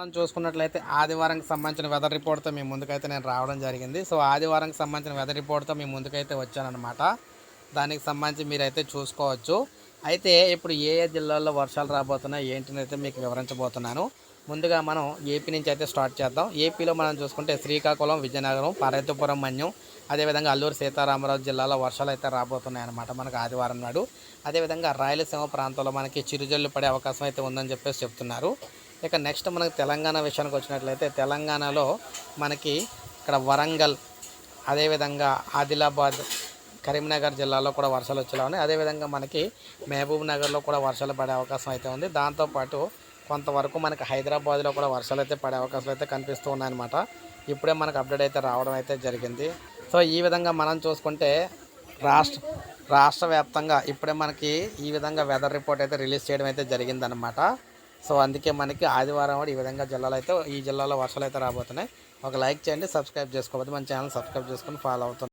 మనం చూసుకున్నట్లయితే ఆదివారంకి సంబంధించిన వెదర్ రిపోర్ట్తో మీ ముందుకైతే నేను రావడం జరిగింది. సో ఆదివారంకి సంబంధించిన వెదర్ రిపోర్ట్తో మీ ముందుకైతే వచ్చానమాట దానికి సంబంధించి మీరైతే చూసుకోవచ్చు. అయితే ఇప్పుడు ఏ ఏ జిల్లాల్లో వర్షాలు రాబోతున్నాయి ఏంటిని అయితే మీకు వివరించబోతున్నాను. ముందుగా మనం ఏపీ నుంచి అయితే స్టార్ట్ చేద్దాం. ఏపీలో మనం చూసుకుంటే శ్రీకాకుళం విజయనగరం పార్వతీపురం మన్యం అదేవిధంగా అల్లూరు సీతారామరాజు జిల్లాలో వర్షాలు అయితే రాబోతున్నాయి అన్నమాట మనకు ఆదివారం నాడు. అదేవిధంగా రాయలసీమ ప్రాంతంలో మనకి చిరుజల్లు పడే అవకాశం అయితే ఉందని చెప్పేసి చెప్తున్నారు. ఇక నెక్స్ట్ మనకి తెలంగాణ విషయానికి వచ్చినట్లయితే తెలంగాణలో మనకి ఇక్కడ వరంగల్ అదేవిధంగా ఆదిలాబాద్ కరీంనగర్ జిల్లాలో కూడా వర్షాలు వచ్చేలా ఉన్నాయి. అదేవిధంగా మనకి మహబూబ్ నగర్లో కూడా వర్షాలు పడే అవకాశం అయితే ఉంది. దాంతోపాటు కొంతవరకు మనకి హైదరాబాద్లో కూడా వర్షాలు అయితే పడే అవకాశాలు అయితే కనిపిస్తూ ఉన్నాయన్నమాట. ఇప్పుడే మనకు అప్డేట్ అయితే రావడం అయితే జరిగింది. సో ఈ విధంగా మనం చూసుకుంటే రాష్ట్ర రాష్ట్ర వ్యాప్తంగా ఇప్పుడే మనకి ఈ విధంగా వెదర్ రిపోర్ట్ అయితే రిలీజ్ చేయడం అయితే జరిగిందనమాట సో అందుకే మనకి ఆదివారం కూడా ఈ విధంగా జిల్లాలో అయితే ఈ జిల్లాలో వర్షాలు అయితే రాబోతున్నాయి. ఒక లైక్ చేయండి సబ్స్క్రైబ్ చేసుకోవద్దు మన ఛానల్ సబ్స్క్రైబ్ చేసుకొని ఫాలో అవుతుంది.